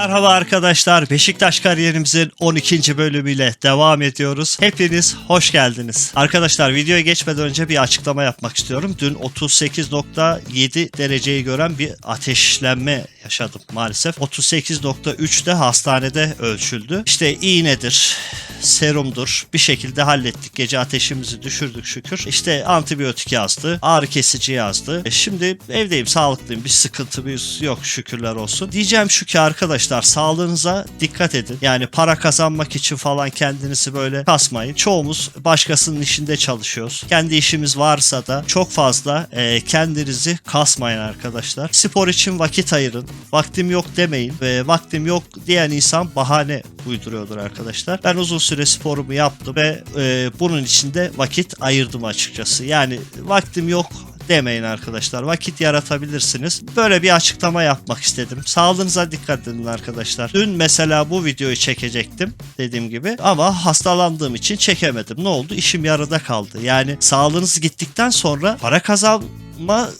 Merhaba arkadaşlar. Beşiktaş kariyerimizin 12. bölümüyle devam ediyoruz. Hepiniz hoş geldiniz. Arkadaşlar videoya geçmeden önce bir açıklama yapmak istiyorum. Dün 38.7 dereceyi gören bir ateşlenme yaşadım maalesef. 38.3'te hastanede ölçüldü. İşte iğnedir, serumdur. Bir şekilde hallettik. Gece ateşimizi düşürdük şükür. İşte antibiyotik yazdı, ağrı kesici yazdı. E şimdi evdeyim, sağlıklıyım. Bir sıkıntımız yok şükürler olsun. Diyeceğim şu ki arkadaşlar sağlığınıza dikkat edin. Yani para kazanmak için falan kendinizi böyle kasmayın. Çoğumuz başkasının işinde çalışıyoruz. Kendi işimiz varsa da çok fazla e, kendinizi kasmayın arkadaşlar. Spor için vakit ayırın. Vaktim yok demeyin. Ve vaktim yok diyen insan bahane uyduruyordur arkadaşlar. Ben uzun süre sporumu yaptım ve e, bunun için de vakit ayırdım açıkçası. Yani vaktim yok demeyin arkadaşlar. Vakit yaratabilirsiniz. Böyle bir açıklama yapmak istedim. Sağlığınıza dikkat edin arkadaşlar. Dün mesela bu videoyu çekecektim dediğim gibi ama hastalandığım için çekemedim. Ne oldu? İşim yarıda kaldı. Yani sağlığınız gittikten sonra para kazan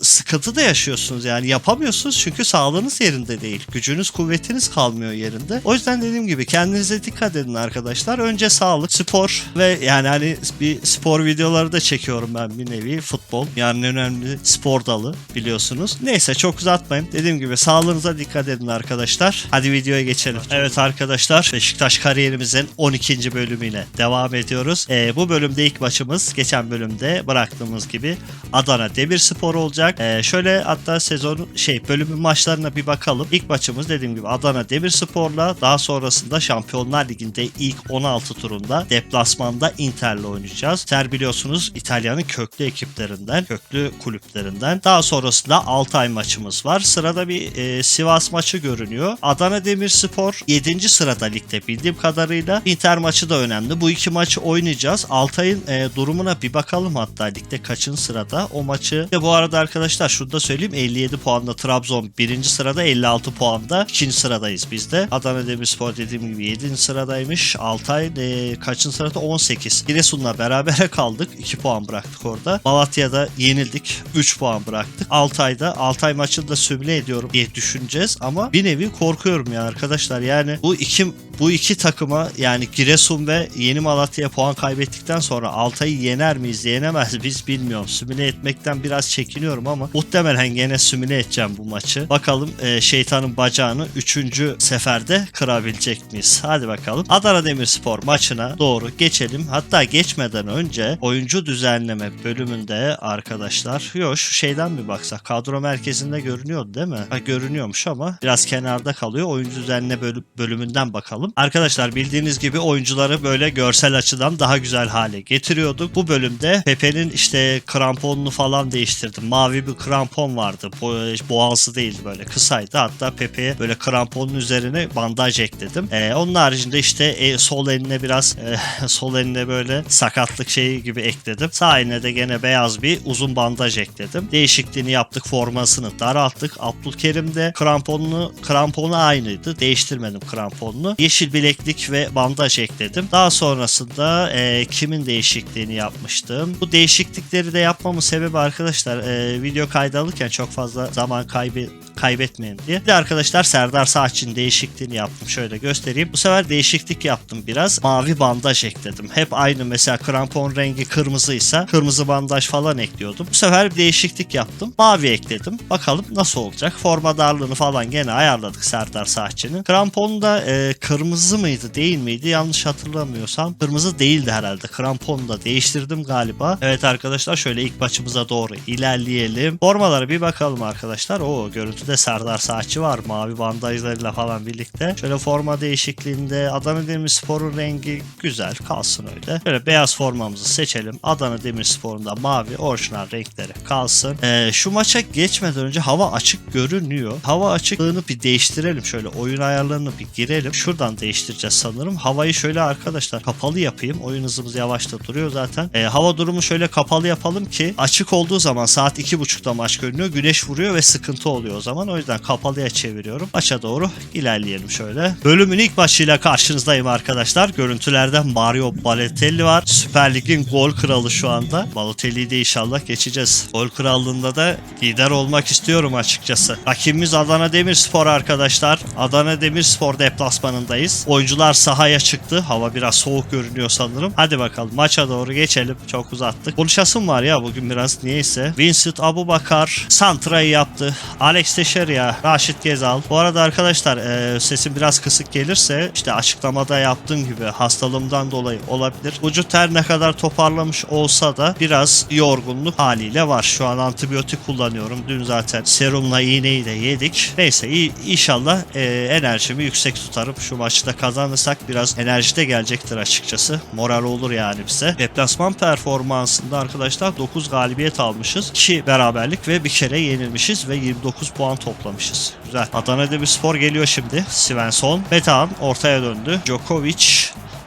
sıkıntı da yaşıyorsunuz yani yapamıyorsunuz çünkü sağlığınız yerinde değil. Gücünüz kuvvetiniz kalmıyor yerinde. O yüzden dediğim gibi kendinize dikkat edin arkadaşlar. Önce sağlık, spor ve yani hani bir spor videoları da çekiyorum ben bir nevi futbol. Yani önemli spor dalı biliyorsunuz. Neyse çok uzatmayayım. Dediğim gibi sağlığınıza dikkat edin arkadaşlar. Hadi videoya geçelim. Evet arkadaşlar Beşiktaş kariyerimizin 12. bölümüyle devam ediyoruz. Ee, bu bölümde ilk maçımız geçen bölümde bıraktığımız gibi Adana Demirspor olacak. Ee, şöyle hatta sezon şey bölümün maçlarına bir bakalım. İlk maçımız dediğim gibi Adana Demirspor'la daha sonrasında Şampiyonlar Ligi'nde ilk 16 turunda deplasmanda Inter'le oynayacağız. Inter biliyorsunuz İtalya'nın köklü ekiplerinden, köklü kulüplerinden. Daha sonrasında Altay maçımız var. Sırada bir e, Sivas maçı görünüyor. Adana Demirspor 7. sırada ligde bildiğim kadarıyla. Inter maçı da önemli. Bu iki maçı oynayacağız. Altay'ın e, durumuna bir bakalım hatta ligde kaçın sırada. O maçı ve bu arada arkadaşlar şunu da söyleyeyim 57 puanla Trabzon 1. sırada 56 puanda 2. sıradayız biz de. Adana Demirspor dediğim gibi 7. sıradaymış. Altay e, kaçın sırada 18. Giresun'la berabere kaldık. 2 puan bıraktık orada. Malatya'da yenildik. 3 puan bıraktık. Altay'da Altay maçını da sümle ediyorum diye düşüneceğiz ama bir nevi korkuyorum ya arkadaşlar. Yani bu iki bu iki takıma yani Giresun ve Yeni Malatya'ya puan kaybettikten sonra Altay'ı yener miyiz yenemez miyiz bilmiyorum. Sümüle etmekten biraz çekiniyorum ama muhtemelen gene sümüle edeceğim bu maçı. Bakalım e, şeytanın bacağını 3. seferde kırabilecek miyiz? Hadi bakalım. Adana Demirspor maçına doğru geçelim. Hatta geçmeden önce oyuncu düzenleme bölümünde arkadaşlar yok şu şeyden bir baksak. Kadro merkezinde görünüyordu değil mi? Ha, görünüyormuş ama biraz kenarda kalıyor. Oyuncu düzenleme bölü- bölümünden bakalım. Arkadaşlar bildiğiniz gibi oyuncuları böyle görsel açıdan daha güzel hale getiriyorduk. Bu bölümde Pepe'nin işte kramponunu falan değiştirdim. Mavi bir krampon vardı. Bo- boğazı değildi böyle kısaydı. Hatta Pepe'ye böyle kramponun üzerine bandaj ekledim. Ee, onun haricinde işte e, sol eline biraz e, sol eline böyle sakatlık şeyi gibi ekledim. Sağ eline de gene beyaz bir uzun bandaj ekledim. Değişikliğini yaptık. Formasını daralttık. Abdülkerim de kramponunu kramponu aynıydı. Değiştirmedim kramponunu. Yeşil bileklik ve bandaj ekledim. Daha sonrasında e, kimin değişikliğini yapmıştım. Bu değişiklikleri de yapmamın sebebi arkadaşlar e, video kaydı alırken çok fazla zaman kaybı kaybetmeyin diye. Bir de arkadaşlar Serdar Saç'ın değişikliğini yaptım. Şöyle göstereyim. Bu sefer değişiklik yaptım biraz. Mavi bandaj ekledim. Hep aynı mesela krampon rengi kırmızıysa kırmızı bandaj falan ekliyordum. Bu sefer bir değişiklik yaptım. Mavi ekledim. Bakalım nasıl olacak. Forma darlığını falan gene ayarladık Serdar Saç'ın. Krampon da e, kırmızı mıydı değil miydi? Yanlış hatırlamıyorsam. Kırmızı değildi herhalde. Kramponu da değiştirdim galiba. Evet arkadaşlar şöyle ilk maçımıza doğru ilerleyelim. Formalara bir bakalım arkadaşlar. O görüntüde Serdar Saçı var. Mavi bandajlarıyla falan birlikte. Şöyle forma değişikliğinde Adana Demirspor'un rengi güzel. Kalsın öyle. Şöyle beyaz formamızı seçelim. Adana Demirspor'un da mavi orijinal renkleri kalsın. Ee, şu maça geçmeden önce hava açık görünüyor. Hava açıklığını bir değiştirelim. Şöyle oyun ayarlarını bir girelim. Şuradan değiştireceğiz sanırım. Havayı şöyle arkadaşlar kapalı yapayım. Oyun hızımız yavaşta duruyor zaten. E, hava durumu şöyle kapalı yapalım ki açık olduğu zaman saat 2.30'da maç görünüyor. Güneş vuruyor ve sıkıntı oluyor o zaman. O yüzden kapalıya çeviriyorum. Maça doğru ilerleyelim şöyle. Bölümün ilk maçıyla karşınızdayım arkadaşlar. Görüntülerde Mario Balotelli var. Süper Lig'in gol kralı şu anda. Balotelli'yi de inşallah geçeceğiz. Gol krallığında da lider olmak istiyorum açıkçası. Rakibimiz Adana Demirspor arkadaşlar. Adana Demirspor deplasmanındayız. Oyuncular sahaya çıktı. Hava biraz soğuk görünüyor sanırım. Hadi bakalım maça doğru geçelim. Çok uzattık. Konuşasım var ya bugün biraz niyeyse. Vincent Abubakar Santra'yı yaptı. Alex Teixeira, Raşit Gezal. Bu arada arkadaşlar e, sesim biraz kısık gelirse işte açıklamada yaptığım gibi hastalığımdan dolayı olabilir. Vücut her ne kadar toparlamış olsa da biraz yorgunluk haliyle var. Şu an antibiyotik kullanıyorum. Dün zaten serumla iğneyi de yedik. Neyse iyi, inşallah e, enerjimi yüksek tutarım. Şu maçta kazanırsak biraz enerji de gelecektir açıkçası. Moral olur yani bize. Deplasman performansında arkadaşlar 9 galibiyet almışız. 2 beraberlik ve bir kere yenilmişiz ve 29 puan toplamışız. Güzel. Adana Demirspor geliyor şimdi. Svensson. Metehan ortaya döndü. Djokovic.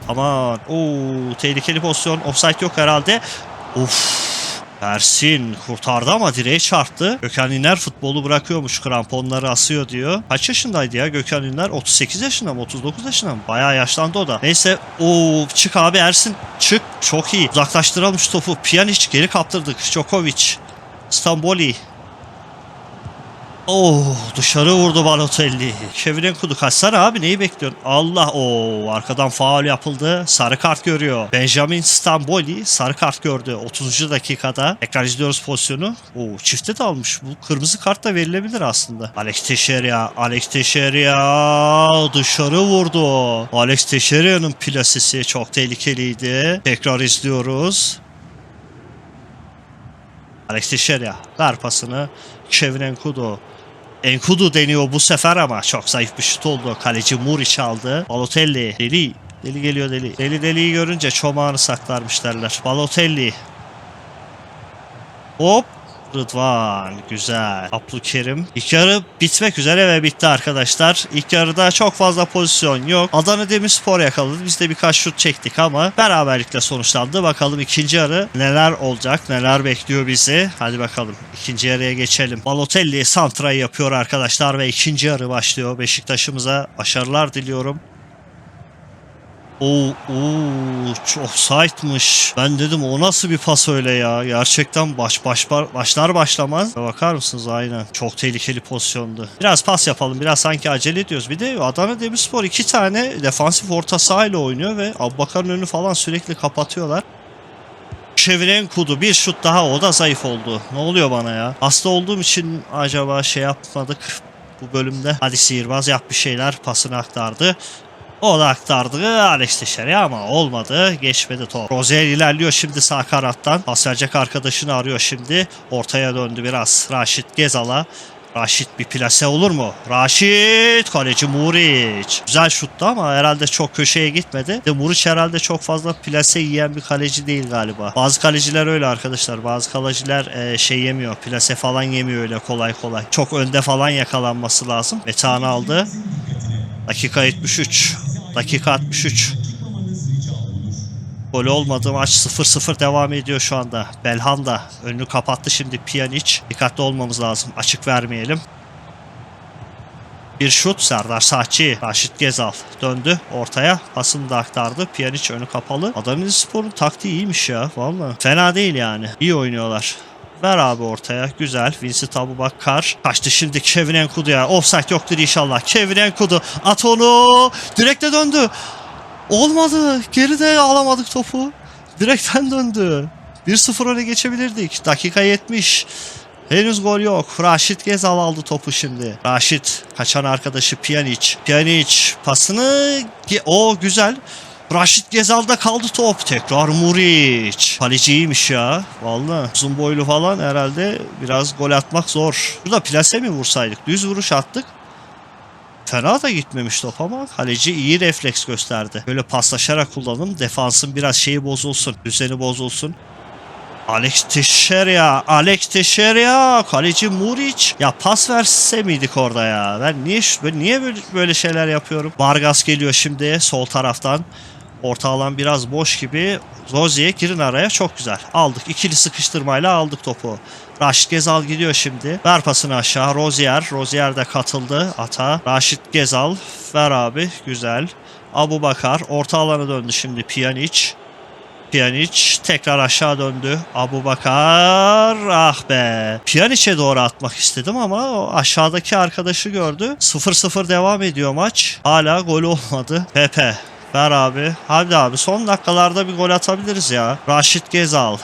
Aman. Oo, tehlikeli pozisyon. Offside yok herhalde. Uf. Ersin kurtardı ama direğe çarptı. Gökhan İner futbolu bırakıyormuş kramponları asıyor diyor. Kaç yaşındaydı ya Gökhan İner? 38 yaşında mı 39 yaşında mı? Bayağı yaşlandı o da. Neyse o çık abi Ersin çık çok iyi. Uzaklaştıralım şu topu. Pjanic geri kaptırdık. Djokovic. Stamboli. Oh dışarı vurdu Balotelli. Çeviren kudu kaçsana abi neyi bekliyorsun? Allah o arkadan faul yapıldı. Sarı kart görüyor. Benjamin Stamboli sarı kart gördü 30. dakikada. Tekrar izliyoruz pozisyonu. Oo çifte de almış. Bu kırmızı kart da verilebilir aslında. Alex Teixeira. Alex Teixeira dışarı vurdu. Alex Teixeira'nın plasesi çok tehlikeliydi. Tekrar izliyoruz. Alex Teixeira ver pasını. Kevin Kudo. Enkudu deniyor bu sefer ama çok zayıf bir şut oldu. Kaleci Muriç aldı. Balotelli. Deli. Deli geliyor deli. Deli deliyi görünce çomağını saklarmış derler. Balotelli. Hop. Rıdvan. Güzel. Abdülkerim. İlk yarı bitmek üzere ve bitti arkadaşlar. İlk yarıda çok fazla pozisyon yok. Adana Demirspor yakaladı. Biz de birkaç şut çektik ama beraberlikle sonuçlandı. Bakalım ikinci yarı neler olacak, neler bekliyor bizi. Hadi bakalım ikinci yarıya geçelim. Balotelli santrayı yapıyor arkadaşlar ve ikinci yarı başlıyor. Beşiktaş'ımıza başarılar diliyorum. Oo, oo, offside'mış. Ben dedim o nasıl bir pas öyle ya. Gerçekten baş, baş başlar başlamaz. Bakar mısınız aynen. Çok tehlikeli pozisyondu. Biraz pas yapalım. Biraz sanki acele ediyoruz. Bir de Adana Demirspor iki tane defansif orta sahayla oynuyor ve Abubakar'ın önünü falan sürekli kapatıyorlar. Çeviren kudu bir şut daha o da zayıf oldu. Ne oluyor bana ya? Hasta olduğum için acaba şey yapmadık bu bölümde. Hadi sihirbaz yap bir şeyler pasını aktardı. O da aktardı Alex Teixeira ama olmadı. Geçmedi top. Rozier ilerliyor şimdi sağ kanattan. Pas arkadaşını arıyor şimdi. Ortaya döndü biraz. Raşit Gezal'a. Raşit bir plase olur mu? Raşit kaleci Muriç. Güzel şuttu ama herhalde çok köşeye gitmedi. De Muriç herhalde çok fazla plase yiyen bir kaleci değil galiba. Bazı kaleciler öyle arkadaşlar. Bazı kaleciler e, şey yemiyor. Plase falan yemiyor öyle kolay kolay. Çok önde falan yakalanması lazım. Metanı aldı. Dakika 73. Dakika 63. Gol olmadı maç 0-0 devam ediyor şu anda. Belhanda önünü kapattı şimdi Pjanic. Dikkatli olmamız lazım. Açık vermeyelim. Bir şut Serdar Saatçi. Raşit Gezal döndü ortaya. Pasını da aktardı. Pjanic önü kapalı. Adamın sporun taktiği iyiymiş ya. Valla. Fena değil yani. İyi oynuyorlar. Ver abi ortaya. Güzel. Vincent Abubakar. Kaçtı şimdi Kevin Enkudu'ya. Offside yoktur inşallah. Kevin Enkudu. At onu. Direkte döndü. Olmadı. Geride alamadık topu. Direkten döndü. 1-0 öne geçebilirdik. Dakika 70. Henüz gol yok. Raşit Gezal aldı topu şimdi. Raşit kaçan arkadaşı Pjanic. Pjanic pasını o güzel. Raşit Gezal'da kaldı top. Tekrar Muriç. Kaleci iyiymiş ya. Valla uzun boylu falan herhalde biraz gol atmak zor. Burada plase mi vursaydık? Düz vuruş attık. Fena da gitmemiş top ama kaleci iyi refleks gösterdi. Böyle paslaşarak kullanalım. Defansın biraz şeyi bozulsun. Düzeni bozulsun. Alex Teixeira, Alex Teixeira, kaleci Muric. Ya pas verse miydik orada ya? Ben niye niye böyle, böyle şeyler yapıyorum? Vargas geliyor şimdi sol taraftan. Orta alan biraz boş gibi. Rozier girin araya çok güzel. Aldık. ikili sıkıştırmayla aldık topu. Raşit Gezal gidiyor şimdi. Ver pasını aşağı. Rozier. Rozier de katıldı ata. Raşit Gezal. Ver abi. Güzel. Abu Bakar. Orta alana döndü şimdi Pjanic. Pjanic tekrar aşağı döndü. Abu Bakar ah be. Pjanic'e doğru atmak istedim ama o aşağıdaki arkadaşı gördü. 0-0 devam ediyor maç. Hala gol olmadı. Pepe ver abi. Hadi abi son dakikalarda bir gol atabiliriz ya. Raşit Gezal.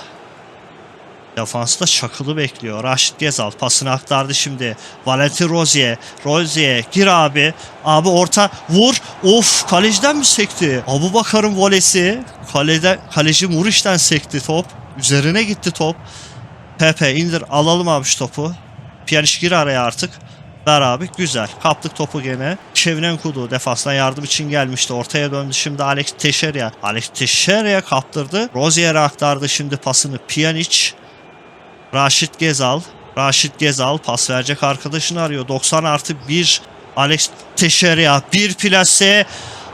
Defansta çakılı bekliyor. Raşit Gezal pasını aktardı şimdi. Valentin Rozier. Rozier gir abi. Abi orta vur. Of kaleciden mi sekti? Abu Bakar'ın volesi. Kalede, kaleci Muriç'ten sekti top. Üzerine gitti top. Pepe indir alalım abi şu topu. Piyaniş gir araya artık. Ver abi güzel. Kaptık topu gene. Çevinen Kudu defanstan yardım için gelmişti. Ortaya döndü şimdi Alex Teixeira. Alex Teixeira'ya kaptırdı. Rozier'e aktardı şimdi pasını Pjanic. Raşit Gezal. Raşit Gezal pas verecek arkadaşını arıyor. 90 artı 1 Alex Teixeira. Bir plase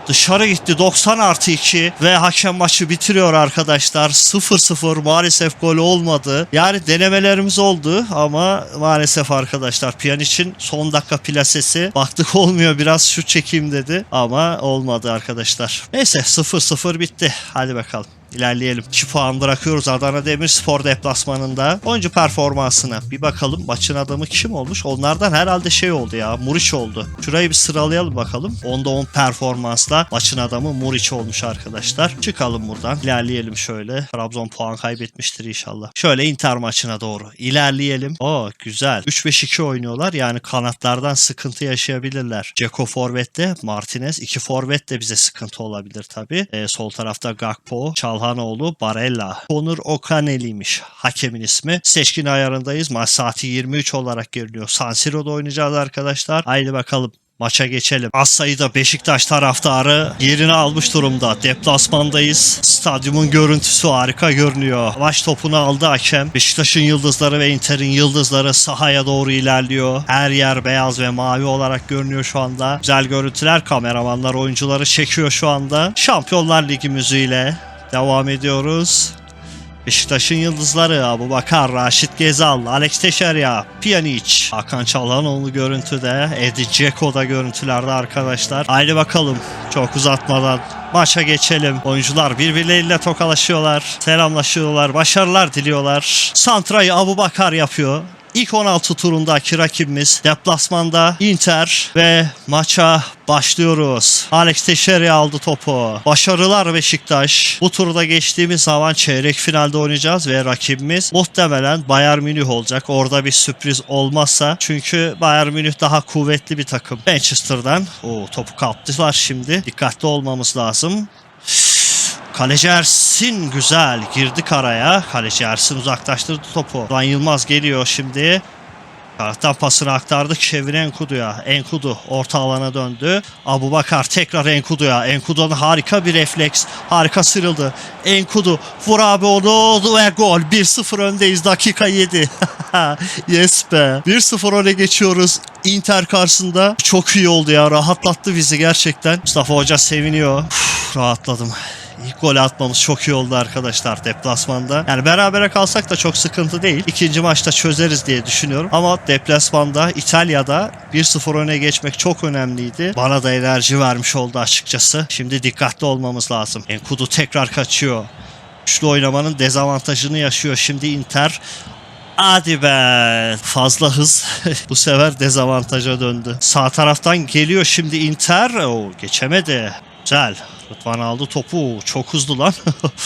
dışarı gitti 90 artı 2 ve hakem maçı bitiriyor arkadaşlar. 0-0 maalesef gol olmadı. Yani denemelerimiz oldu ama maalesef arkadaşlar Pjanic'in son dakika plasesi baktık olmuyor biraz şu çekeyim dedi ama olmadı arkadaşlar. Neyse 0-0 bitti. Hadi bakalım. İlerleyelim. 2 puan bırakıyoruz Adana Demirspor deplasmanında. Oyuncu performansına bir bakalım. Maçın adamı kim olmuş? Onlardan herhalde şey oldu ya. Muriç oldu. Şurayı bir sıralayalım bakalım. Onda 10 performansla maçın adamı Muriç olmuş arkadaşlar. Çıkalım buradan. İlerleyelim şöyle. Trabzon puan kaybetmiştir inşallah. Şöyle Inter maçına doğru ilerleyelim. Oo güzel. 3-5-2 oynuyorlar. Yani kanatlardan sıkıntı yaşayabilirler. Ceko forvette. Martinez. iki forvet de bize sıkıntı olabilir tabii. Ee, sol tarafta Gakpo. Çalhanoğlu. Barella. Onur Okaneli'ymiş hakemin ismi. Seçkin ayarındayız. Maç saati 23 olarak görünüyor. San Siro'da oynayacağız arkadaşlar. Haydi bakalım. Maça geçelim. Az sayıda Beşiktaş taraftarı yerini almış durumda. Deplasmandayız. Stadyumun görüntüsü harika görünüyor. Maç topunu aldı hakem. Beşiktaş'ın yıldızları ve Inter'in yıldızları sahaya doğru ilerliyor. Her yer beyaz ve mavi olarak görünüyor şu anda. Güzel görüntüler. Kameramanlar oyuncuları çekiyor şu anda. Şampiyonlar Ligi müziğiyle devam ediyoruz. Beşiktaş'ın yıldızları Abu Bakar, Raşit Gezal, Alex Teixeira, Pjanic, Hakan Çalhanoğlu görüntüde, Edin Dzeko da görüntülerde arkadaşlar. Haydi bakalım çok uzatmadan maça geçelim. Oyuncular birbirleriyle tokalaşıyorlar, selamlaşıyorlar, başarılar diliyorlar. Santra'yı Abu Bakar yapıyor. İlk 16 turundaki rakibimiz deplasmanda Inter ve maça başlıyoruz. Alex Teixeira aldı topu. Başarılar Beşiktaş. Bu turda geçtiğimiz zaman çeyrek finalde oynayacağız ve rakibimiz muhtemelen Bayern Münih olacak. Orada bir sürpriz olmazsa çünkü Bayern Münih daha kuvvetli bir takım. Manchester'dan o topu kaptılar şimdi. Dikkatli olmamız lazım. Kaleci Ersin güzel girdik araya. Kaleci Ersin uzaklaştırdı topu. Van Yılmaz geliyor şimdi. Taraftan pasını aktardı Kevin Enkudu'ya. Enkudu orta alana döndü. Abu Bakar tekrar Enkudu'ya. Enkudu'nun harika bir refleks. Harika sıyrıldı. Enkudu vur abi onu ve gol. 1-0 öndeyiz dakika 7. yes be. 1-0 öne geçiyoruz. Inter karşısında. Çok iyi oldu ya. Rahatlattı bizi gerçekten. Mustafa Hoca seviniyor. Uf, rahatladım. İlk gol atmamız çok iyi oldu arkadaşlar deplasmanda. Yani berabere kalsak da çok sıkıntı değil. İkinci maçta çözeriz diye düşünüyorum. Ama deplasmanda İtalya'da 1-0 öne geçmek çok önemliydi. Bana da enerji vermiş oldu açıkçası. Şimdi dikkatli olmamız lazım. Enkudu tekrar kaçıyor. Üçlü oynamanın dezavantajını yaşıyor şimdi Inter. Hadi be. Fazla hız bu sefer dezavantaja döndü. Sağ taraftan geliyor şimdi Inter. Oo, geçemedi. Güzel. Rıdvan aldı topu. Çok hızlı lan.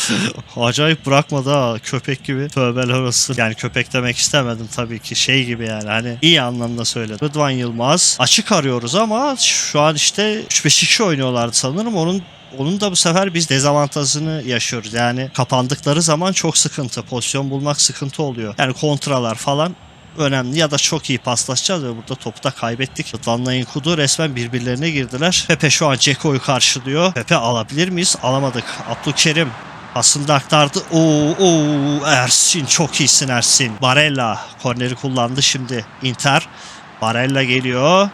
Acayip bırakmadı ha. Köpek gibi. Tövbeler olsun. Yani köpek demek istemedim tabii ki. Şey gibi yani. Hani iyi anlamda söyledim. Rıdvan Yılmaz. Açık arıyoruz ama şu an işte 3-5-2 oynuyorlardı sanırım. Onun onun da bu sefer biz dezavantajını yaşıyoruz. Yani kapandıkları zaman çok sıkıntı. Pozisyon bulmak sıkıntı oluyor. Yani kontralar falan önemli ya da çok iyi paslaşacağız ve burada topu da kaybettik. Rıdvan'la Enkudu resmen birbirlerine girdiler. Pepe şu an Ceko'yu karşılıyor. Pepe alabilir miyiz? Alamadık. Abdülkerim Aslında aktardı. Oo, oo, Ersin çok iyisin Ersin. Barella korneri kullandı şimdi. Inter. Barella geliyor.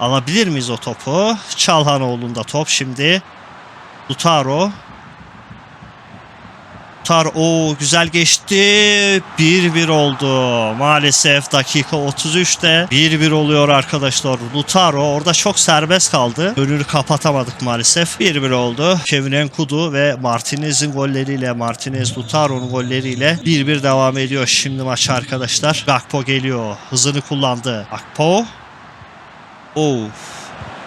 Alabilir miyiz o topu? Çalhanoğlu'nda top şimdi. Lutaro. Lutaro o güzel geçti. 1-1 oldu. Maalesef dakika 33'te 1-1 oluyor arkadaşlar. Lutaro orada çok serbest kaldı. Önünü kapatamadık maalesef. 1-1 oldu. Kevin Enkudu ve Martinez'in golleriyle Martinez Lutaro'nun golleriyle 1-1 devam ediyor şimdi maç arkadaşlar. Gakpo geliyor. Hızını kullandı. Gakpo Oo.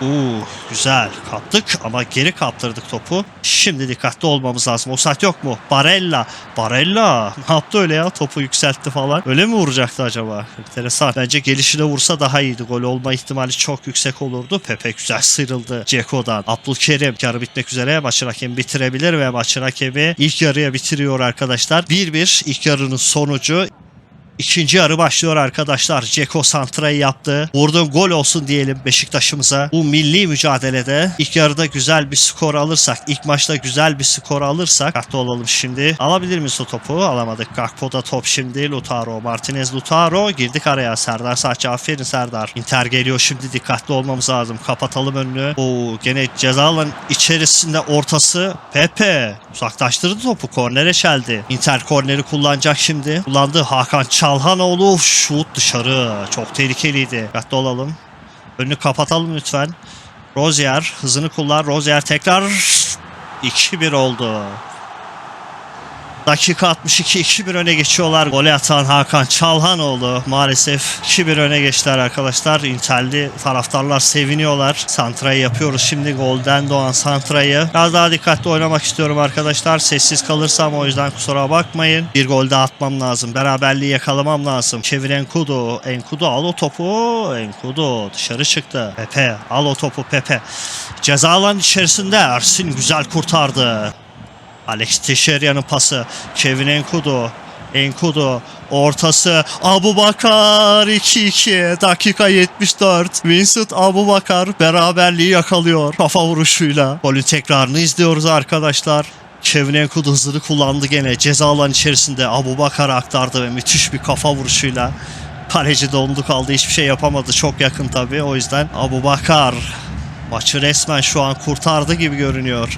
Oo, güzel kaptık ama geri kaptırdık topu. Şimdi dikkatli olmamız lazım. O saat yok mu? Barella. Barella. Ne yaptı öyle ya? Topu yükseltti falan. Öyle mi vuracaktı acaba? Enteresan. Bence gelişine vursa daha iyiydi. Gol olma ihtimali çok yüksek olurdu. Pepe güzel sıyrıldı. Ceko'dan. Abdülkerim. Yarı bitmek üzere. Maçın hakemi bitirebilir ve maçın hakemi ilk yarıya bitiriyor arkadaşlar. 1-1 ilk yarının sonucu. İkinci yarı başlıyor arkadaşlar. Ceko santrayı yaptı. Vurdun gol olsun diyelim Beşiktaş'ımıza. Bu milli mücadelede ilk yarıda güzel bir skor alırsak, ilk maçta güzel bir skor alırsak dikkatli olalım şimdi. Alabilir miyiz o topu? Alamadık. Gakpo'da top şimdi. Lutaro. Martinez Lutaro. Girdik araya. Serdar Saçı. Aferin Serdar. Inter geliyor şimdi. Dikkatli olmamız lazım. Kapatalım önünü. Oo, gene ceza alan içerisinde ortası. Pepe. Uzaklaştırdı topu. Kornere çeldi. Inter korneri kullanacak şimdi. Kullandı Hakan Çalhanoğlu. Şut dışarı. Çok tehlikeliydi. Dikkatli olalım. Önünü kapatalım lütfen. Rozier hızını kullan. Rozier tekrar 2-1 oldu. Dakika 62 2-1 öne geçiyorlar. Gole atan Hakan Çalhanoğlu maalesef 2-1 öne geçtiler arkadaşlar. Interli taraftarlar seviniyorlar. Santra'yı yapıyoruz şimdi golden doğan Santra'yı. Biraz daha dikkatli oynamak istiyorum arkadaşlar. Sessiz kalırsam o yüzden kusura bakmayın. Bir gol daha atmam lazım. Beraberliği yakalamam lazım. Çevir Enkudu. Enkudu al o topu. Enkudu dışarı çıktı. Pepe al o topu Pepe. Ceza alan içerisinde Ersin güzel kurtardı. Alex Teixeira'nın pası. Kevin Enkudu. Enkudu ortası Abu Bakar 2-2 dakika 74 Vincent Abu Bakar beraberliği yakalıyor kafa vuruşuyla. Golün tekrarını izliyoruz arkadaşlar. Kevin Enkudu hızını kullandı gene. Ceza alan içerisinde Abu Bakar'a aktardı ve müthiş bir kafa vuruşuyla kaleci dondu kaldı. Hiçbir şey yapamadı. Çok yakın tabi o yüzden Abu Bakar maçı resmen şu an kurtardı gibi görünüyor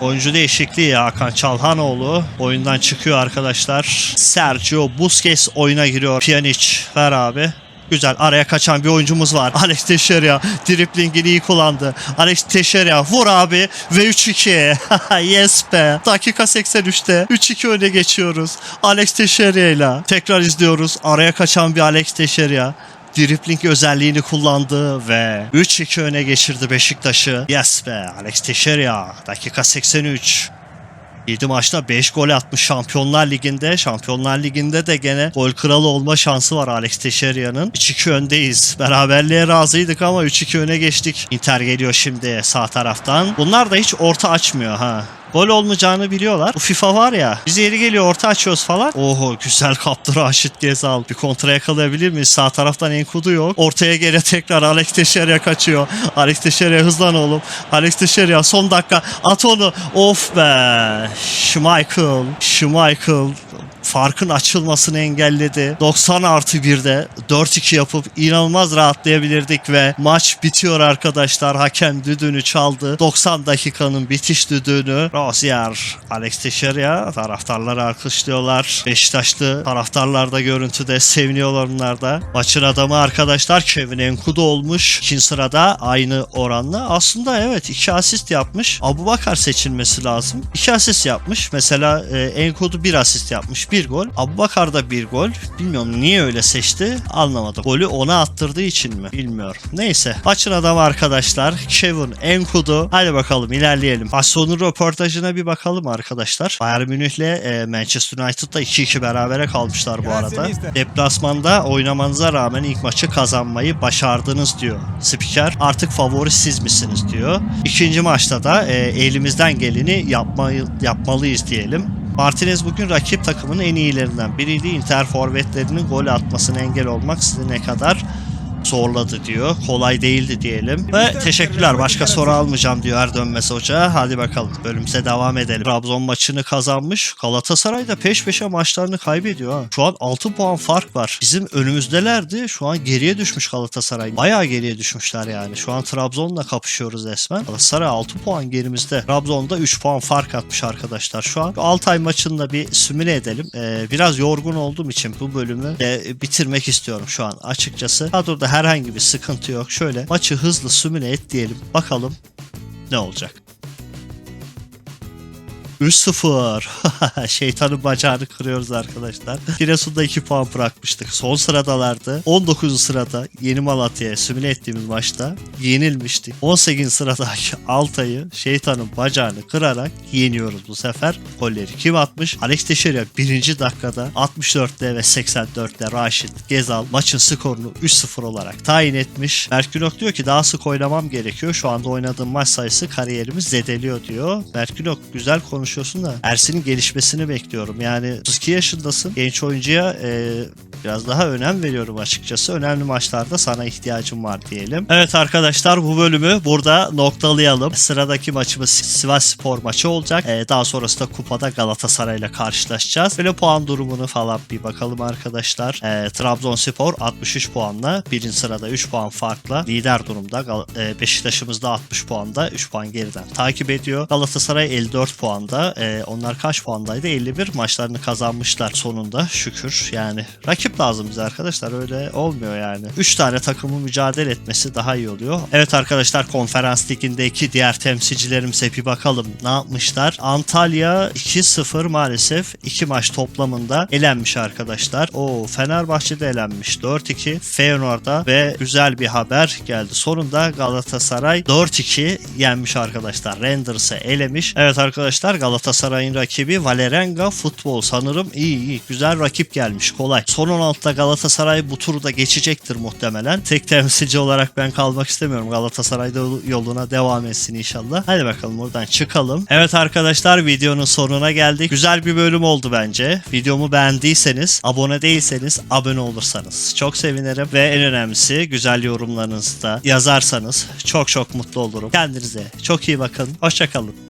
Oyuncu değişikliği Hakan Çalhanoğlu oyundan çıkıyor arkadaşlar. Sergio Busquets oyuna giriyor. Pjanic ver abi. Güzel araya kaçan bir oyuncumuz var. Alex Teixeira driplingini iyi kullandı. Alex Teixeira vur abi ve 3-2. yes be. Dakika 83'te 3-2 öne geçiyoruz. Alex Teixeira ile tekrar izliyoruz. Araya kaçan bir Alex Teixeira dripling özelliğini kullandı ve 3-2 öne geçirdi Beşiktaş'ı. Yes be Alex Teixeira dakika 83. 7 maçta 5 gol atmış Şampiyonlar Ligi'nde. Şampiyonlar Ligi'nde de gene gol kralı olma şansı var Alex Teixeira'nın. 3-2 öndeyiz. Beraberliğe razıydık ama 3-2 öne geçtik. Inter geliyor şimdi sağ taraftan. Bunlar da hiç orta açmıyor ha. Gol olmayacağını biliyorlar. Bu FIFA var ya. Biz yeri geliyor orta açıyoruz falan. Oho güzel kaptı Raşit Gezal. Bir kontra yakalayabilir miyiz? Sağ taraftan Enkudu yok. Ortaya gele tekrar Alex Teixeira kaçıyor. Alex Teixeira hızlan oğlum. Alex Teixeira son dakika at onu. Of be. Schmeichel. Schmeichel farkın açılmasını engelledi. 90 artı 1'de 4-2 yapıp inanılmaz rahatlayabilirdik ve maç bitiyor arkadaşlar. Hakem düdüğünü çaldı. 90 dakikanın bitiş düdüğünü Rozier, Alex Teixeira taraftarları alkışlıyorlar. Beşiktaşlı taraftarlar da görüntüde seviniyorlar onlar da. Maçın adamı arkadaşlar Kevin Enkudu olmuş. İkinci sırada aynı oranla. Aslında evet iki asist yapmış. Abu Bakar seçilmesi lazım. İki asist yapmış. Mesela e, Enkudu bir asist yapmış. Bir gol. Abu Bakar da bir gol. Bilmiyorum niye öyle seçti. Anlamadım. Golü ona attırdığı için mi? Bilmiyorum. Neyse. Maçın adamı arkadaşlar. Kevin Enkudu. Hadi bakalım ilerleyelim. Maç sonu röportajına bir bakalım arkadaşlar. Bayern Münih'le e, Manchester United'da 2-2 berabere kalmışlar bu arada. Deplasmanda oynamanıza rağmen ilk maçı kazanmayı başardınız diyor spiker. Artık favori siz misiniz diyor. İkinci maçta da e, elimizden geleni yapmayı, yapmalıyız diyelim. Martinez bugün rakip takımın en iyilerinden biriydi. Inter forvetlerinin gol atmasına engel olmak sizi ne kadar zorladı diyor. Kolay değildi diyelim. Ve teşekkürler. Başka soru almayacağım diyor her dönmesi hoca. Hadi bakalım bölümümüze devam edelim. Trabzon maçını kazanmış. Galatasaray da peş peşe maçlarını kaybediyor ha. Şu an 6 puan fark var. Bizim önümüzdelerdi. Şu an geriye düşmüş Galatasaray. Bayağı geriye düşmüşler yani. Şu an Trabzon'la kapışıyoruz resmen. Galatasaray 6 puan gerimizde. Trabzon'da 3 puan fark atmış arkadaşlar şu an. Şu Altay maçını da bir simüle edelim. Ee, biraz yorgun olduğum için bu bölümü e, bitirmek istiyorum şu an açıkçası. Kadroda herhangi bir sıkıntı yok. Şöyle maçı hızlı simüle et diyelim. Bakalım ne olacak. 3-0. Şeytanın bacağını kırıyoruz arkadaşlar. Giresun'da 2 puan bırakmıştık. Son sıradalardı. 19. sırada Yeni Malatya'ya simüle ettiğimiz maçta yenilmiştik. 18. sıradaki Altay'ı şeytanın bacağını kırarak yeniyoruz bu sefer. Golleri kim atmış? Alex Teixeira 1. dakikada 64'te ve 84'te Raşit Gezal maçın skorunu 3-0 olarak tayin etmiş. Berkünok diyor ki daha sık oynamam gerekiyor. Şu anda oynadığım maç sayısı kariyerimi zedeliyor diyor. Berkünok güzel konuşuyorsun da Ersin'in gelişmesini bekliyorum. Yani 32 yaşındasın. Genç oyuncuya e, biraz daha önem veriyorum açıkçası. Önemli maçlarda sana ihtiyacım var diyelim. Evet arkadaşlar bu bölümü burada noktalayalım. Sıradaki maçımız Sivas Spor maçı olacak. E, daha sonrasında kupada Galatasaray ile karşılaşacağız. Böyle puan durumunu falan bir bakalım arkadaşlar. E, Trabzonspor 63 puanla birinci sırada 3 puan farkla lider durumda. Gal- e, Beşiktaş'ımız da 60 puanda 3 puan geriden takip ediyor. Galatasaray 54 puanda. E, onlar kaç puandaydı? 51 maçlarını kazanmışlar sonunda şükür. Yani rakip lazım bize arkadaşlar öyle olmuyor yani. 3 tane takımın mücadele etmesi daha iyi oluyor. Evet arkadaşlar konferans ligindeki diğer temsilcilerimize bir bakalım ne yapmışlar. Antalya 2-0 maalesef 2 maç toplamında elenmiş arkadaşlar. O Fenerbahçe'de elenmiş 4-2 Feyenoord'a ve güzel bir haber geldi. Sonunda Galatasaray 4-2 yenmiş arkadaşlar. Rangers'ı elemiş. Evet arkadaşlar Galatasaray'ın rakibi Valerenga Futbol sanırım iyi iyi güzel rakip gelmiş kolay. Son 16'da Galatasaray bu turu da geçecektir muhtemelen. Tek temsilci olarak ben kalmak istemiyorum. Galatasaray'da yoluna devam etsin inşallah. Hadi bakalım buradan çıkalım. Evet arkadaşlar videonun sonuna geldik. Güzel bir bölüm oldu bence. Videomu beğendiyseniz, abone değilseniz abone olursanız çok sevinirim. Ve en önemlisi güzel yorumlarınızı da yazarsanız çok çok mutlu olurum. Kendinize çok iyi bakın. Hoşçakalın.